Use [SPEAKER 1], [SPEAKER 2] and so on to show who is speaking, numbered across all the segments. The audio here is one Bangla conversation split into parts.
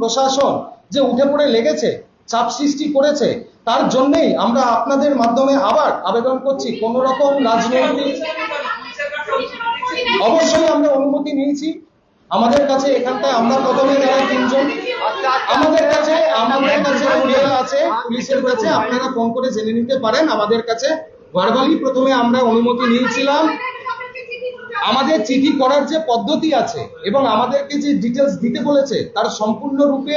[SPEAKER 1] প্রশাসন যে উঠে পড়ে লেগেছে, চাপ সৃষ্টি করেছে, তার জন্যেই আমরা আপনাদের মাধ্যমে আবার আবেদন করছি। কোন রকম রাজনৈতিক অবশ্যই আমরা অনুমতি নিয়েছি। আমাদের কাছে এখানটায় আমরা প্রথমে যারা তিনজন। আমাদের কাছে আমাদের কাছে আছে, পুলিশের কাছে আপনারা ফোন করে জেনে নিতে পারেন। আমাদের কাছে ভার্বালি প্রথমে আমরা অনুমতি নিয়েছিলাম। আমাদের চিঠি করার যে পদ্ধতি আছে এবং আমাদেরকে যে ডিটেলস দিতে বলেছে, তার সম্পূর্ণ রূপে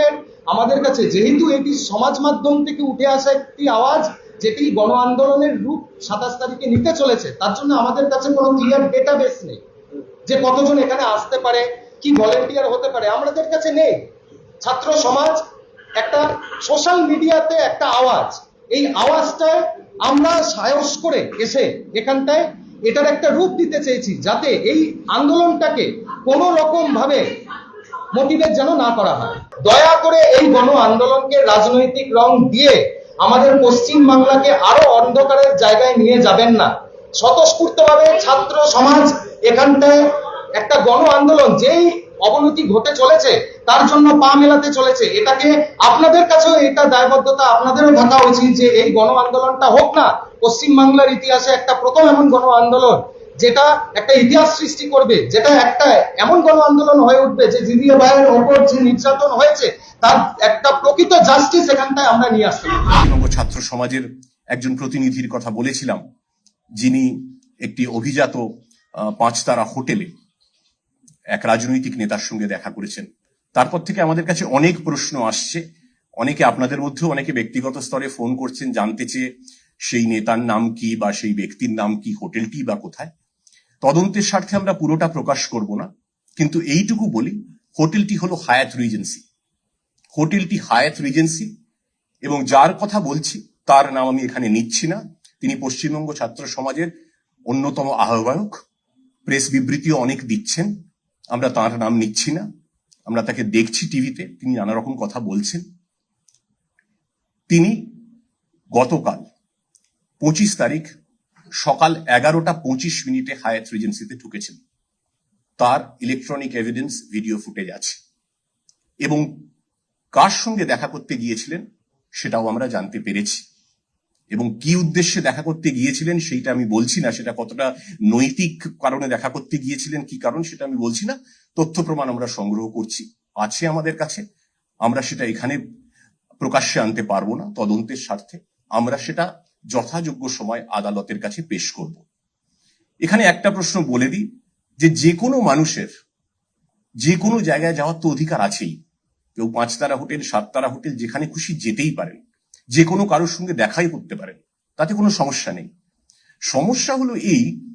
[SPEAKER 1] আমাদের কাছে যেহেতু এটি সমাজ মাধ্যম থেকে উঠে আসা একটি আওয়াজ, যেটি গণ আন্দোলনের রূপ সাতাশ তারিখে নিতে চলেছে, তার জন্য আমাদের কাছে কোনো ক্লিয়ার ডেটাবেস নেই যে কতজন এখানে আসতে পারে, কি ভলেন্টিয়ার হতে পারে, আমাদের কাছে নেই। ছাত্র সমাজ একটা সোশ্যাল মিডিয়াতে একটা আওয়াজ, এই আওয়াজটায় আমরা সাহস করে এসে এখানটায় এটার একটা রূপ দিতে চেয়েছি যাতে এই আন্দোলনটাকে কোনো রকম ভাবে মোটিভেট যেন না করা হয়। দয়া করে এই গণ আন্দোলনকে রাজনৈতিক রং দিয়ে আমাদের পশ্চিম বাংলাকে আরও অন্ধকারের জায়গায় নিয়ে যাবেন না। স্বতঃস্ফূর্তভাবে ছাত্র সমাজ এখানটায় একটা গণ আন্দোলন, যেই অবনতি ঘটে চলেছে, তার জন্য পা মেলাতে চলেছে। এটাকে আপনাদের কাছেও এটা দায়বদ্ধতা, আপনাদেরও থাকা উচিত যে এই গণ আন্দোলনটা হোক না পশ্চিম বাংলার ইতিহাসে একটা প্রথম এমন গণ আন্দোলন যেটা একটা ইতিহাস সৃষ্টি করবে, যেটা একটা এমন গণ আন্দোলন হয়ে উঠবে যে জিদিয়া ভাইয়ের ওপর যে নির্যাতন হয়েছে, তার একটা প্রকৃত জাস্টিস এখানটায় আমরা নিয়ে আসতে
[SPEAKER 2] পশ্চিমবঙ্গ ছাত্র সমাজের একজন প্রতিনিধির কথা বলেছিলাম, যিনি একটি অভিজাত পাঁচতারা হোটেলে এক রাজনৈতিক নেতার সঙ্গে দেখা করেছেন। তারপর থেকে আমাদের কাছে অনেক প্রশ্ন আসছে। অনেকে আপনাদের মধ্যেও অনেকে ব্যক্তিগত স্তরে ফোন করছেন, জানতে চেয়ে সেই নেতার নাম কি বা সেই ব্যক্তির নাম কি, হোটেলটি বা কোথায়। তদন্তের স্বার্থে আমরা পুরোটা প্রকাশ করব না। কিন্তু এইটুকু বলি, হোটেলটি হলো হায়াত রিজেন্সি। হোটেলটি হায়াত রিজেন্সি এবং যার কথা বলছি, তার নাম আমি এখানে নিচ্ছি না। তিনি পশ্চিমবঙ্গ ছাত্র সমাজের অন্যতম আহ্বায়ক। প্রেস বিবৃতিও অনেক দিচ্ছেন। আমরা তার নাম নিচ্ছি না। আমরা তাকে দেখছি টিভিতে, তিনি নানা রকম কথা বলছেন। তিনি গতকাল পঁচিশ তারিখ সকাল এগারোটা পঁচিশ মিনিটে হায়াত রিজেন্সিতে ঢুকেছেন। তার ইলেকট্রনিক এভিডেন্স ভিডিও ফুটেজ আছে। এবং কার সঙ্গে দেখা করতে গিয়েছিলেন সেটাও আমরা জানতে পেরেছি। এবং কি উদ্দেশ্যে দেখা করতে গিয়েছিলেন সেইটা আমি বলছি না, সেটা কতটা নৈতিক কারণে দেখা করতে গিয়েছিলেন, কি কারণ সেটা আমি বলছি না। তথ্য প্রমাণ আমরা সংগ্রহ করছি। আছে আমাদের কাছে। আমরা সেটা এখানে প্রকাশ্যে আনতে পারব না, তদন্তের স্বার্থে। আমরা সেটা যথাযোগ্য সময় আদালতের কাছে পেশ করব। এখানে একটা প্রশ্ন বলে দিই, যে যে কোনো মানুষের যে কোনো জায়গায় যাওয়ার তো অধিকার আছেই। কেউ পাঁচতারা হোটেল সাততারা হোটেল, যেখানে খুশি যেতেই পারেন। যে কোনো কারোর সঙ্গে দেখাই করতে পারেন। তাতে কোনো সমস্যা নেই। সমস্যা হলো এই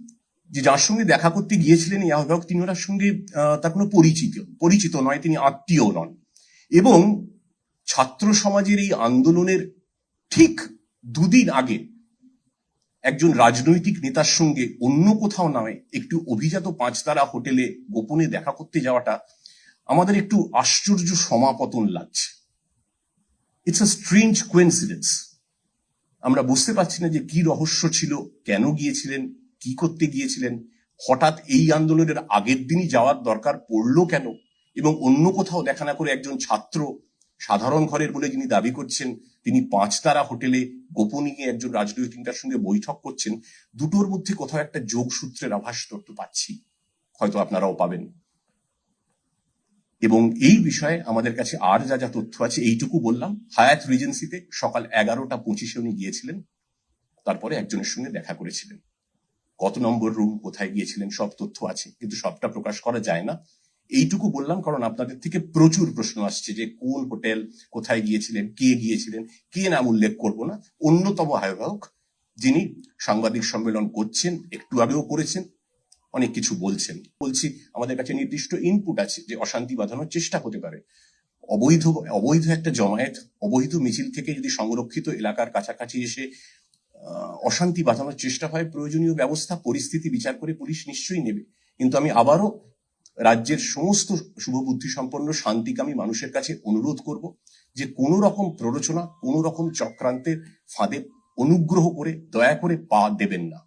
[SPEAKER 2] যে যার সঙ্গে দেখা করতে গিয়েছিলেন এই আহ্বায়ক, তিনি ওনার সঙ্গে তার কোনো পরিচিত পরিচিত নয়, তিনি আত্মীয় নন। এবং ছাত্র সমাজের এই আন্দোলনের ঠিক দুদিন আগে একজন রাজনৈতিক নেতার সঙ্গে অন্য কোথাও নয়, একটু অভিজাত পাঁচতারা হোটেলে গোপনে দেখা করতে যাওয়াটা আমাদের একটু আশ্চর্য সমাপতন লাগছে। ইটস আ স্ট্রেঞ্জ কোইন্সিডেন্স আমরা বুঝতে পারছি না যে কি রহস্য ছিল, কেন গিয়েছিলেন, কি করতে গিয়েছিলেন, হঠাৎ এই আন্দোলনের আগের দিনই যাওয়ার দরকার পড়ল কেন? এবং অন্য কোথাও দেখা না করে একজন ছাত্র সাধারণ ঘরের বলে যিনি দাবি করছেন, তিনি পাঁচতারা হোটেলে গোপনীয় একজন রাজনৈতিক নেতার সঙ্গে বৈঠক করছেন, দুটোর মধ্যে কোথাও একটা যোগসূত্রের আভাস তো পাচ্ছি। হয়তো আপনারাও পাবেন। এবং এই বিষয়ে আমাদের কাছে আর যা যা তথ্য আছে, এইটুকু বললাম। হায়াত রিজেন্সিতে সকাল এগারোটা পঁচিশে উনি গিয়েছিলেন। তারপরে একজনের সঙ্গে দেখা করেছিলেন। কত নম্বর রুম, কোথায় গিয়েছিলেন, সব তথ্য আছে, কিন্তু সবটা প্রকাশ করা যায় না। এইটুকু বললাম কারণ আপনাদের থেকে প্রচুর প্রশ্ন আসছে যে কোন হোটেল, কোথায় গিয়েছিলেন, কে গিয়েছিলেন, কে নাম উল্লেখ করব না। অন্যতম আহ্বায়ক যিনি সাংবাদিক সম্মেলন করছেন, একটু আগেও করেছেন অনেক কিছু বলছেন। বলছি, আমাদের কাছে নির্দিষ্ট ইনপুট আছে যে অশান্তি বাঁধানোর চেষ্টা হতে পারে। অবৈধ অবৈধ একটা জমায়েত, অবৈধ মিছিল থেকে যদি সংরক্ষিত এলাকার কাছাকাছি এসে অশান্তি বাঁধানোর চেষ্টা হয়, প্রয়োজনীয় ব্যবস্থা, পরিস্থিতি বিচার করে পুলিশ নিশ্চয়ই নেবে। কিন্তু আমি আবারও রাজ্যের সমস্ত শুভবুদ্ধি সম্পন্ন, শান্তিকামী মানুষের কাছে অনুরোধ করব যে কোনো রকম প্ররোচনা কোনো রকম চক্রান্তের ফাঁদে অনুগ্রহ করে, দয়া করে পা দেবেন না।